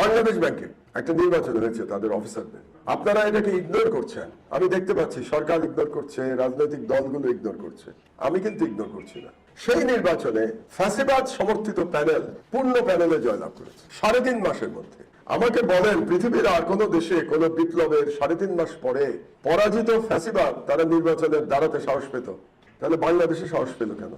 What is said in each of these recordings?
বাংলাদেশ ব্যাংকে একটা নির্বাচন হয়েছে তাদের অফিসারদের। আপনারা এটাকে ইগনোর করছেন। আমি দেখতে পাচ্ছি সরকার ইগনোর করছে, রাজনৈতিক দলগুলো ইগনোর করছে। আমি কিন্তু ইগনোর করছি না। সেই নির্বাচনে ফ্যাসিবাদ সমর্থিত প্যানেল, পূর্ণ প্যানেলে জয়লাভ করেছে। সাড়ে তিন মাসের মধ্যে। আমাকে বলেন, পৃথিবীর আর কোনো দেশে কোনো বিপ্লবের সাড়ে তিন মাস পরে পরাজিত ফ্যাসিবাদ তারা নির্বাচনের দাঁড়াতে সাহস পেত? তাহলে বাংলাদেশে সাহস পেল কেন?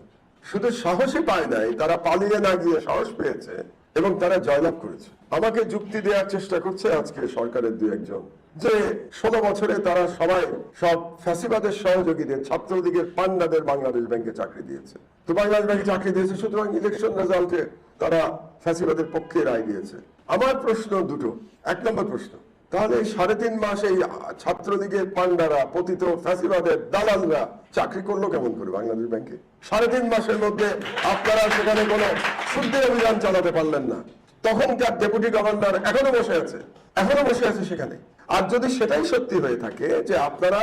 শুধু সাহসই পায় নাই, তারা পালিয়ে না গিয়ে সাহস পেয়েছে এবং তারা জয়লাভ করেছে। আমাকে যুক্তি দেওয়ার চেষ্টা করছে আজকে সরকারের দু একজন যে ষোলো বছরে তারা সবাই সব ফ্যাসিবাদের সহযোগীদের, ছাত্রলীগের, পান্ডাদের বাংলাদেশ ব্যাংকে চাকরি দিয়েছে। তো বাংলাদেশ ব্যাংকে চাকরি দিয়েছে, সুতরাং ইলেকশন রেজাল্টে তারা ফ্যাসিবাদের পক্ষে রায় দিয়েছে। আমার প্রশ্ন দুটো। এক নম্বর প্রশ্ন, তাহলে সাড়ে তিন মাস এই ছাত্রলীগের পান্ডারা, পতিত ফ্যাসিবাদের দালালরা চাকরি করল কেমন করে বাংলাদেশ ব্যাংকে? সাড়ে তিন মাসের মধ্যে আপনারা সেখানে কোনো শুদ্ধি অভিযান চালাতে পারলেন না। তখনকার ডেপুটি গভর্নর এখনও বসে আছে, এখনও বসে আছে সেখানে। আর যদি সেটাই সত্যি হয়ে থাকে যে আপনারা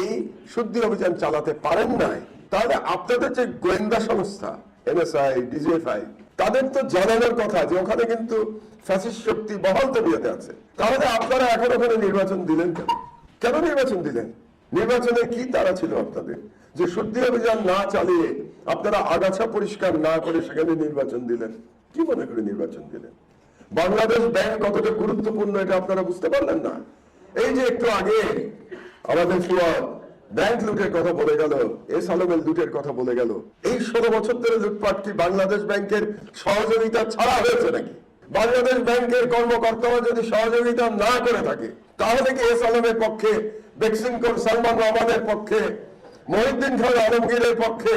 এই শুদ্ধি অভিযান চালাতে পারেন নাই, তাহলে আপনাদের যে গোয়েন্দা সংস্থা, এনএসআই, ডিজিএফআই, তাদের তো জানানোর কথা যে ওখানে কিন্তু ফ্যাসিস্ট শক্তি বহল তবিয়তে আছে। তাহলে আপনারা এখন ওখানে নির্বাচন দিলেন কেন? কেন নির্বাচন দিলেন? নির্বাচনে কি তারা ছিল আপনাদের? যে শুদ্ধি অভিযান না চালিয়ে আপনারা আগাছা পরিষ্কার না করে সেখানে নির্বাচন দিলেন? কি মনে করে নির্বাচন দিলেন? বাংলাদেশ ব্যাংক কতটা গুরুত্বপূর্ণ এটা আপনারা বুঝতে পারলেন না? এই যে একটু আগে আমাদের ব্যাংক লুটের কথা বলে গেল, এস আলমের লুটের কথা বলে গেল। এই ষোলো বছর ধরে লুটপাট কি বাংলাদেশ ব্যাংকের সহযোগিতা ছাড়া হয়েছে নাকি? বাংলাদেশ ব্যাংকের কর্মকর্তারা যদি সহযোগিতা না করে থাকে, তাহলে কি এস আলমের পক্ষে বেক্সিমকোর সালমান রহমানের পক্ষে মহিউদ্দিন খান আলমগীরের পক্ষে,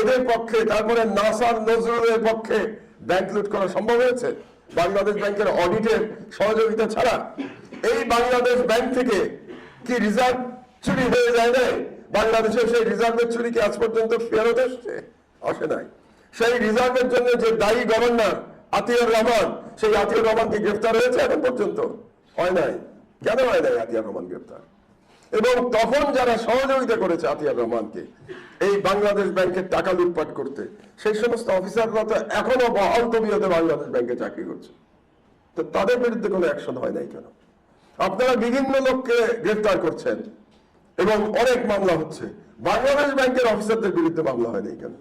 এদের পক্ষে, তারপরে নাসার নজরুলের পক্ষে ব্যাংক লুট করা সম্ভব হয়েছে? বাংলাদেশ ব্যাংকের অডিটের সহযোগিতা ছাড়া। এই বাংলাদেশ ব্যাংক থেকে কি রিজার্ভ চুরি হয়ে যায় নাই? বাংলাদেশের সেই রিজার্ভের চুরি কি আজ পর্যন্ত ফেরত এসছে? আসে নাই। সেই রিজার্ভের জন্য যে দায়ী গভর্নর আতিয়ার রহমান, সেই আতিয়ার রহমান কি গ্রেফতার হয়েছে এখন পর্যন্ত? হয় নাই। কেন হয় নাই আতিয়ার রহমান গ্রেফতার? এবং তখন যারা সহযোগিতা করেছে আতিয়ার রহমানকে, এই বাংলাদেশ ব্যাংকের টাকা লুটপাট করতে, সেই সমস্ত অফিসাররা তো এখনও বহাল তবিয়তে বাংলাদেশ ব্যাংকে চাকরি করছে। তো তাদের বিরুদ্ধে কোনো অ্যাকশন হয় নাই কেন? আপনারা বিভিন্ন লোককে গ্রেফতার করছেন এবং অনেক মামলা হচ্ছে। বাংলাদেশ ব্যাংকের অফিসারদের বিরুদ্ধে মামলা হয় নাই কেন?